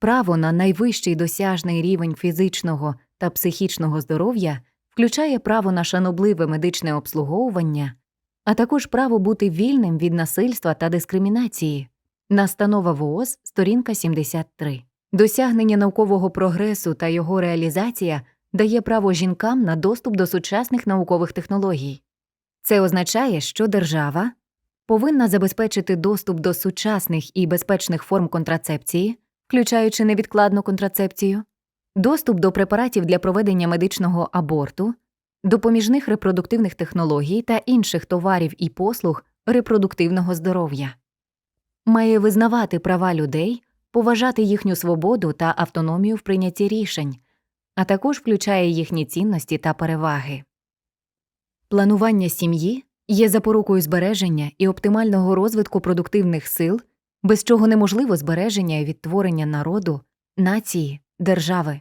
Право на найвищий досяжний рівень фізичного та психічного здоров'я включає право на шанобливе медичне обслуговування, а також право бути вільним від насильства та дискримінації. Настанова ВООЗ, сторінка 73. Досягнення наукового прогресу та його реалізація дає право жінкам на доступ до сучасних наукових технологій. Це означає, що держава повинна забезпечити доступ до сучасних і безпечних форм контрацепції, включаючи невідкладну контрацепцію, доступ до препаратів для проведення медичного аборту, допоміжних репродуктивних технологій та інших товарів і послуг репродуктивного здоров'я, має визнавати права людей, поважати їхню свободу та автономію в прийнятті рішень, а також включає їхні цінності та переваги. Планування сім'ї є запорукою збереження і оптимального розвитку продуктивних сил, без чого неможливо збереження і відтворення народу, нації, держави.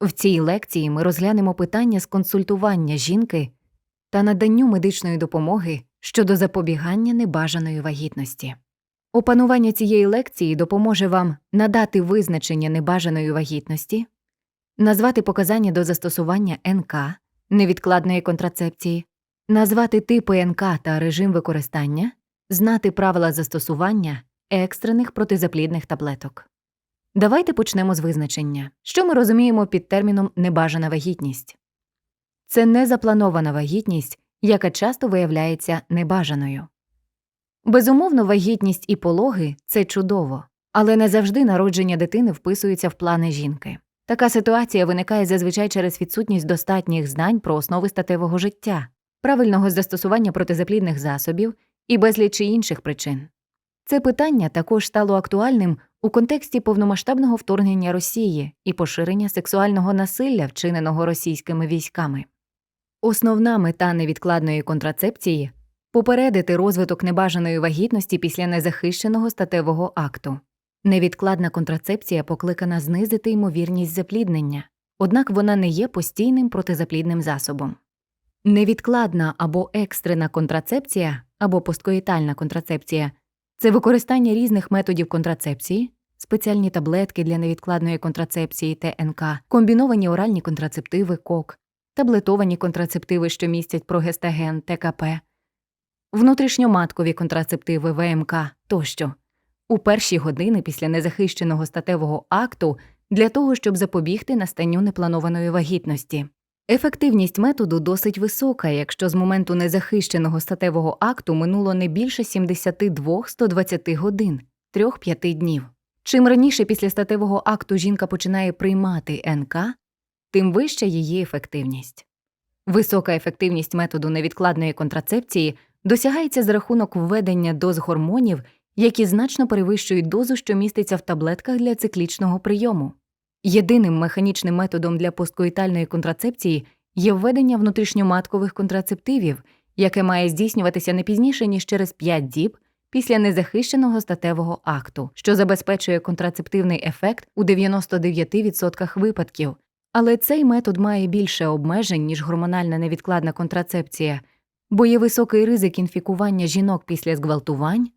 В цій лекції ми розглянемо питання з консультування жінки та наданню медичної допомоги щодо запобігання небажаної вагітності. Опанування цієї лекції допоможе вам надати визначення небажаної вагітності, назвати показання до застосування НК невідкладної контрацепції, назвати типи НК та режим використання, знати правила застосування екстрених протизаплідних таблеток. Давайте почнемо з визначення. Що ми розуміємо під терміном небажана вагітність? Це незапланована вагітність, яка часто виявляється небажаною. Безумовно, вагітність і пологи це чудово, але не завжди народження дитини вписується в плани жінки. Така ситуація виникає зазвичай через відсутність достатніх знань про основи статевого життя, правильного застосування протизаплідних засобів і безлічі інших причин. Це питання також стало актуальним у контексті повномасштабного вторгнення Росії і поширення сексуального насилля, вчиненого російськими військами. Основна мета невідкладної контрацепції попередити розвиток небажаної вагітності після незахищеного статевого акту. Невідкладна контрацепція покликана знизити ймовірність запліднення, однак вона не є постійним протизаплідним засобом. Невідкладна або екстрена контрацепція або посткоїтальна контрацепція це використання різних методів контрацепції, спеціальні таблетки для невідкладної контрацепції ТНК, комбіновані оральні контрацептиви КОК, таблетовані контрацептиви, що містять прогестаген ТКП, внутрішньоматкові контрацептиви ВМК тощо у перші години після незахищеного статевого акту для того, щоб запобігти настанню непланованої вагітності. Ефективність методу досить висока, якщо з моменту незахищеного статевого акту минуло не більше 72-120 годин 3-5 днів. Чим раніше після статевого акту жінка починає приймати НК, тим вища її ефективність. Висока ефективність методу невідкладної контрацепції досягається за рахунок введення доз гормонів, які значно перевищують дозу, що міститься в таблетках для циклічного прийому. Єдиним механічним методом для посткоїтальної контрацепції є введення внутрішньоматкових контрацептивів, яке має здійснюватися не пізніше, ніж через 5 діб після незахищеного статевого акту, що забезпечує контрацептивний ефект у 99% випадків. Але цей метод має більше обмежень, ніж гормональна невідкладна контрацепція, бо є високий ризик інфікування жінок після зґвалтувань,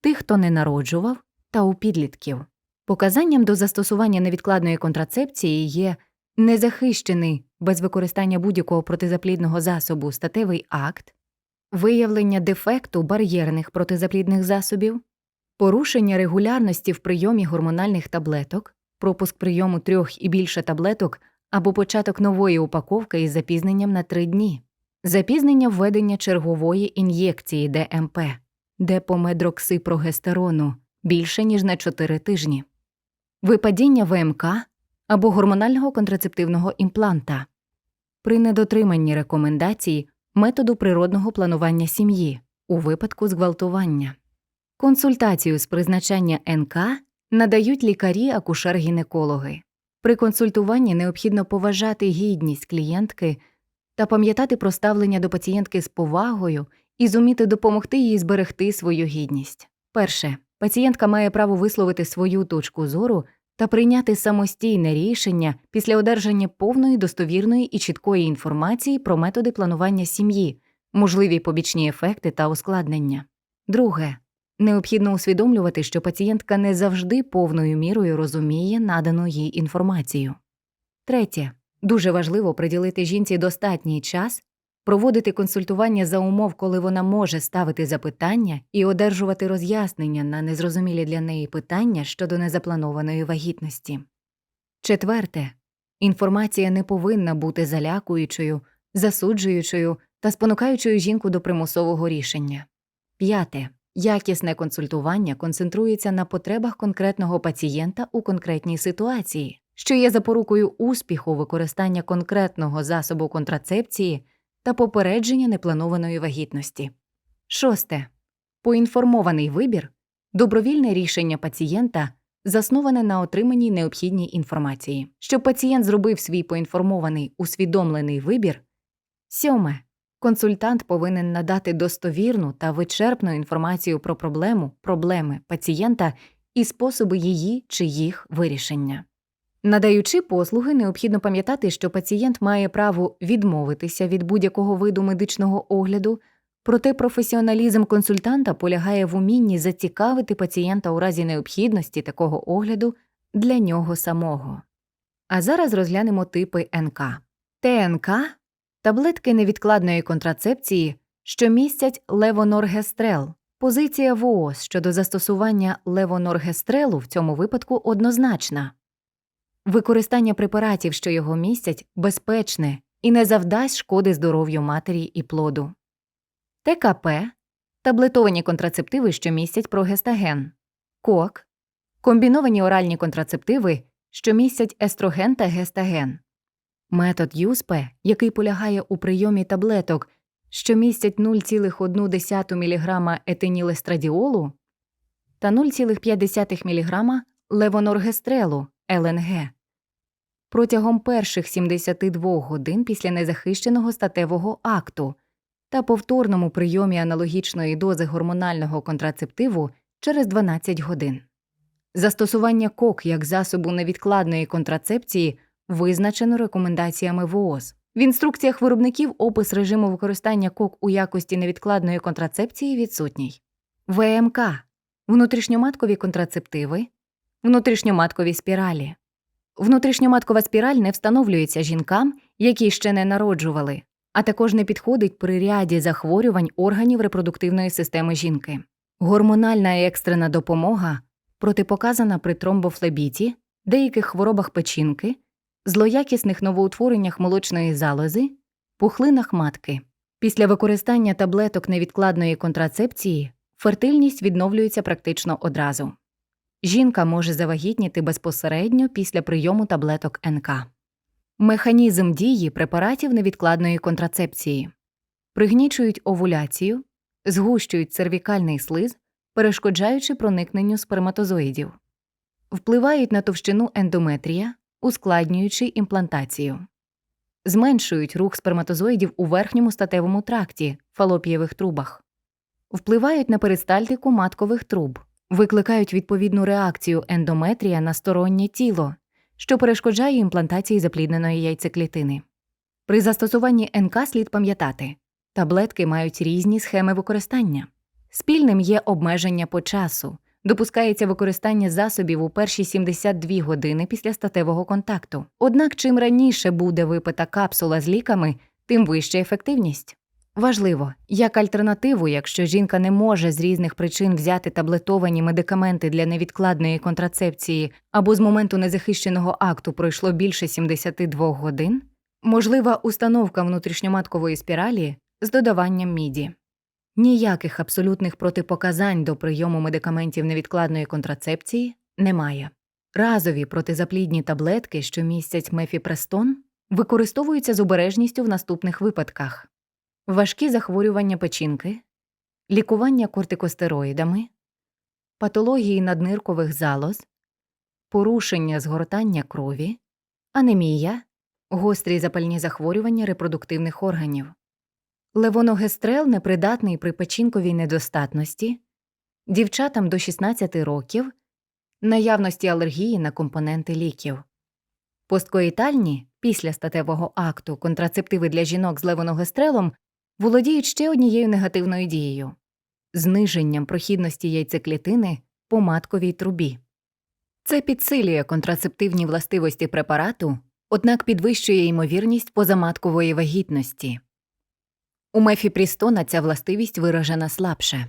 тих, хто не народжував, та у підлітків. Показанням до застосування невідкладної контрацепції є незахищений без використання будь-якого протизаплідного засобу статевий акт, виявлення дефекту бар'єрних протизаплідних засобів, порушення регулярності в прийомі гормональних таблеток, пропуск прийому трьох і більше таблеток або початок нової упаковки із запізненням на три дні, запізнення введення чергової ін'єкції ДМП, депомедроксипрогестерону більше ніж на 4 тижні, випадіння ВМК або гормонального контрацептивного імпланта при недотриманні рекомендацій методу природного планування сім'ї у випадку зґвалтування. Консультацію з призначення НК надають лікарі-акушер-гінекологи. При консультуванні необхідно поважати гідність клієнтки та пам'ятати про ставлення до пацієнтки з повагою і зуміти допомогти їй зберегти свою гідність. Перше, пацієнтка має право висловити свою точку зору та прийняти самостійне рішення після одержання повної достовірної і чіткої інформації про методи планування сім'ї, можливі побічні ефекти та ускладнення. Друге, Необхідно усвідомлювати, що пацієнтка не завжди повною мірою розуміє надану їй інформацію. Третє. Дуже важливо приділити жінці достатній час, проводити консультування за умов, коли вона може ставити запитання і одержувати роз'яснення на незрозумілі для неї питання щодо незапланованої вагітності. Четверте. Інформація не повинна бути залякуючою, засуджуючою та спонукаючою жінку до примусового рішення. П'яте. Якісне консультування концентрується на потребах конкретного пацієнта у конкретній ситуації, що є запорукою успіху використання конкретного засобу контрацепції та попередження непланованої вагітності. Шосте. Поінформований вибір добровільне рішення пацієнта засноване на отриманій необхідній інформації. Щоб пацієнт зробив свій поінформований усвідомлений вибір. Сьоме. Консультант повинен надати достовірну та вичерпну інформацію про проблему, проблеми пацієнта і способи її чи їх вирішення. Надаючи послуги, необхідно пам'ятати, що пацієнт має право відмовитися від будь-якого виду медичного огляду, проте професіоналізм консультанта полягає в умінні зацікавити пацієнта у разі необхідності такого огляду для нього самого. А зараз розглянемо типи НК. ТНК таблетки невідкладної контрацепції, що містять левоноргестрел. Позиція ВООЗ щодо застосування левоноргестрелу в цьому випадку однозначна. Використання препаратів, що його містять, безпечне і не завдасть шкоди здоров'ю матері і плоду. ТКП таблетовані контрацептиви, що містять прогестаген, КОК комбіновані оральні контрацептиви, що містять естроген та гестаген. Метод ЮСП, який полягає у прийомі таблеток, що містять 0,1 мг етинілестрадіолу та 0,5 мг левоноргестрелу ЛНГ. Протягом перших 72 годин після незахищеного статевого акту та повторному прийомі аналогічної дози гормонального контрацептиву через 12 годин. Застосування КОК як засобу невідкладної контрацепції визначено рекомендаціями ВООЗ. В інструкціях виробників опис режиму використання КОК у якості невідкладної контрацепції відсутній. ВМК внутрішньоматкові контрацептиви, внутрішньоматкові спіралі. Внутрішньоматкова спіраль не встановлюється жінкам, які ще не народжували, а також не підходить при ряді захворювань органів репродуктивної системи жінки. Гормональна екстрена допомога протипоказана при тромбофлебіті, деяких хворобах печінки, злоякісних новоутвореннях молочної залози, пухлинах матки. Після використання таблеток невідкладної контрацепції фертильність відновлюється практично одразу. Жінка може завагітніти безпосередньо після прийому таблеток НК. Механізм дії препаратів невідкладної контрацепції. Пригнічують овуляцію, згущують cerвікальний слиз, перешкоджаючи проникненню сперматозоїдів, впливають на товщину ендометрія, ускладнюючи імплантацію, зменшують рух сперматозоїдів у верхньому статевому тракті фалопієвих трубах, впливають на перистальтику маткових труб, викликають відповідну реакцію ендометрія на стороннє тіло, що перешкоджає імплантації заплідненої яйцеклітини. При застосуванні НК слід пам'ятати, таблетки мають різні схеми використання. Спільним є обмеження по часу, допускається використання засобів у перші 72 години після статевого контакту. Однак, чим раніше буде випита капсула з ліками, тим вища ефективність. Важливо, як альтернативу, якщо жінка не може з різних причин взяти таблетовані медикаменти для невідкладної контрацепції або з моменту незахищеного акту пройшло більше 72 годин, можлива установка внутрішньоматкової спіралі з додаванням міді. Ніяких абсолютних протипоказань до прийому медикаментів невідкладної контрацепції немає. Разові протизаплідні таблетки, що містять мефіпрестон, використовуються з обережністю в наступних випадках важкі захворювання печінки, лікування кортикостероїдами, патології надниркових залоз, порушення згортання крові, анемія, гострі запальні захворювання репродуктивних органів. Левоногестрел непридатний при печінковій недостатності, дівчатам до 16 років, наявності алергії на компоненти ліків. Посткоїтальні після статевого акту контрацептиви для жінок з левоногестрелом володіють ще однією негативною дією зниженням прохідності яйцеклітини по матковій трубі. Це підсилює контрацептивні властивості препарату, однак підвищує ймовірність позаматкової вагітності. У мефіпрістона ця властивість виражена слабше.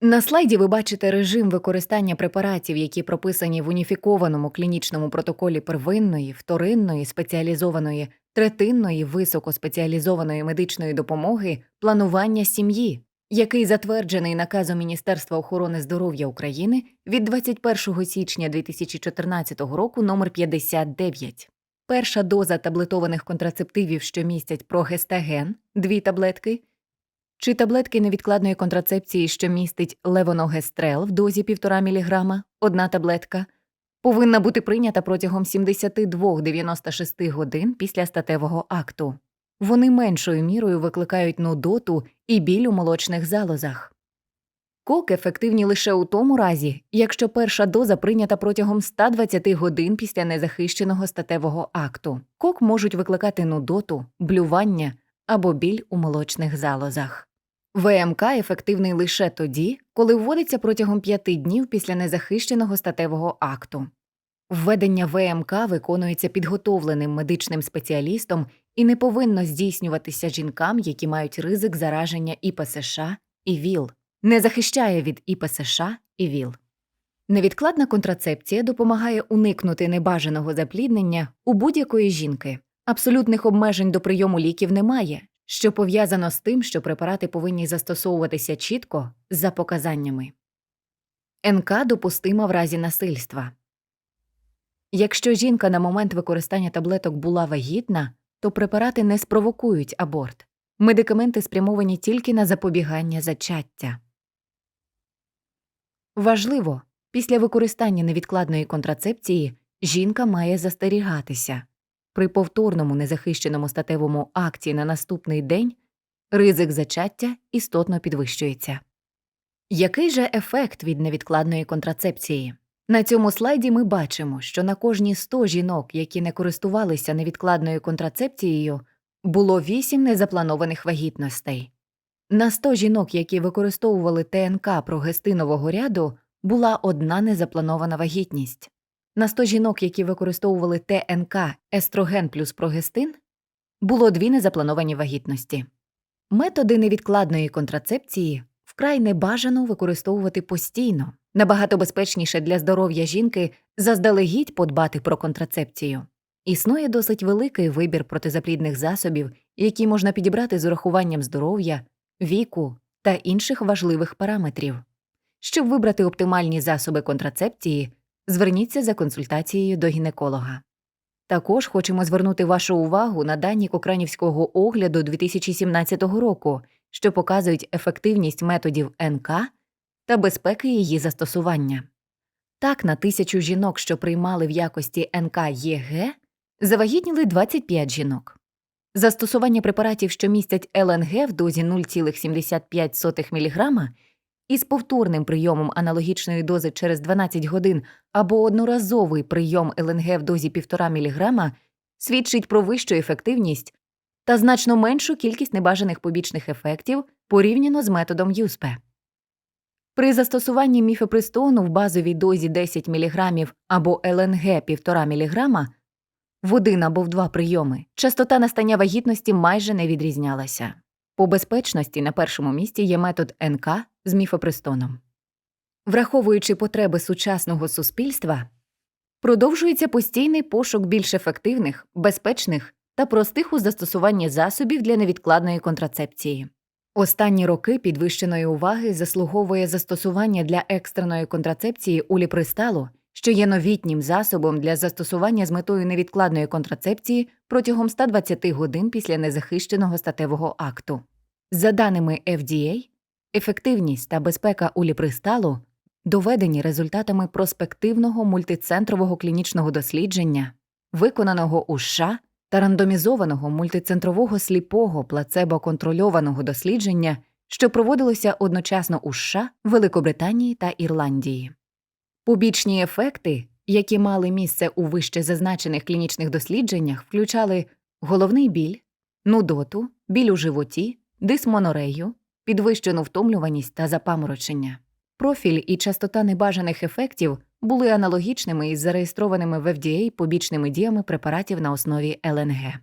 На слайді ви бачите режим використання препаратів, які прописані в уніфікованому клінічному протоколі первинної, вторинної, спеціалізованої, третинної, високоспеціалізованої медичної допомоги планування сім'ї, який затверджений наказом Міністерства охорони здоров'я України від 21 січня 2014 року номер 59. Перша доза таблетованих контрацептивів, що містять прогестаген – 2 таблетки, чи таблетки невідкладної контрацепції, що містить левоногестрел в дозі 1,5 мг, одна таблетка, повинна бути прийнята протягом 72-96 годин після статевого акту. Вони меншою мірою викликають нудоту і біль у молочних залозах. Кок ефективні лише у тому разі, якщо перша доза прийнята протягом 120 годин після незахищеного статевого акту. Кок можуть викликати нудоту, блювання або біль у молочних залозах. ВМК ефективний лише тоді, коли вводиться протягом 5 днів після незахищеного статевого акту. Введення ВМК виконується підготовленим медичним спеціалістом і не повинно здійснюватися жінкам, які мають ризик зараження ІПСШ і ВІЛ, не захищає від ІПСШ і ВІЛ. Невідкладна контрацепція допомагає уникнути небажаного запліднення у будь-якої жінки. Абсолютних обмежень до прийому ліків немає, що пов'язано з тим, що препарати повинні застосовуватися чітко за показаннями. НК допустима в разі насильства. Якщо жінка на момент використання таблеток була вагітна, то препарати не спровокують аборт. Медикаменти спрямовані тільки на запобігання зачаття. Важливо, після використання невідкладної контрацепції жінка має застерігатися. При повторному незахищеному статевому акті на наступний день ризик зачаття істотно підвищується. Який же ефект від невідкладної контрацепції? На цьому слайді ми бачимо, що на кожні 100 жінок, які не користувалися невідкладною контрацепцією, було 8 незапланованих вагітностей. На 100 жінок, які використовували ТНК прогестинового ряду, була одна незапланована вагітність. На 100 жінок, які використовували ТНК естроген плюс прогестин, було дві незаплановані вагітності. Методи невідкладної контрацепції вкрай небажано використовувати постійно, набагато безпечніше для здоров'я жінки заздалегідь подбати про контрацепцію. Існує досить великий вибір протизаплідних засобів, які можна підібрати з урахуванням здоров'я, віку та інших важливих параметрів. Щоб вибрати оптимальні засоби контрацепції, зверніться за консультацією до гінеколога. Також хочемо звернути вашу увагу на дані Кокранівського огляду 2017 року, що показують ефективність методів НК та безпеки її застосування. Так, на тисячу жінок, що приймали в якості НК ЄГ, завагітніли 25 жінок. Застосування препаратів, що містять ЛНГ в дозі 0,75 мг із повторним прийомом аналогічної дози через 12 годин або одноразовий прийом ЛНГ в дозі 1,5 мг свідчить про вищу ефективність та значно меншу кількість небажаних побічних ефектів порівняно з методом ЮСПЕ. При застосуванні міфепристону в базовій дозі 10 мг або ЛНГ 1,5 мг в один або в два прийоми частота настання вагітності майже не відрізнялася. По безпечності на першому місці є метод НК з міфопристоном. Враховуючи потреби сучасного суспільства, продовжується постійний пошук більш ефективних, безпечних та простих у застосуванні засобів для невідкладної контрацепції. Останні роки підвищеної уваги заслуговує застосування для екстреної контрацепції уліпристалу, що є новітнім засобом для застосування з метою невідкладної контрацепції протягом 120 годин після незахищеного статевого акту. За даними FDA, ефективність та безпека уліпристалу доведені результатами проспективного мультицентрового клінічного дослідження, виконаного у США та рандомізованого мультицентрового сліпого плацебо-контрольованого дослідження, що проводилося одночасно у США, Великобританії та Ірландії. Побічні ефекти, які мали місце у вище зазначених клінічних дослідженнях, включали головний біль, нудоту, біль у животі, дисмонорею, підвищену втомлюваність та запаморочення. Профіль і частота небажаних ефектів були аналогічними із зареєстрованими в FDA побічними діями препаратів на основі ЛНГ.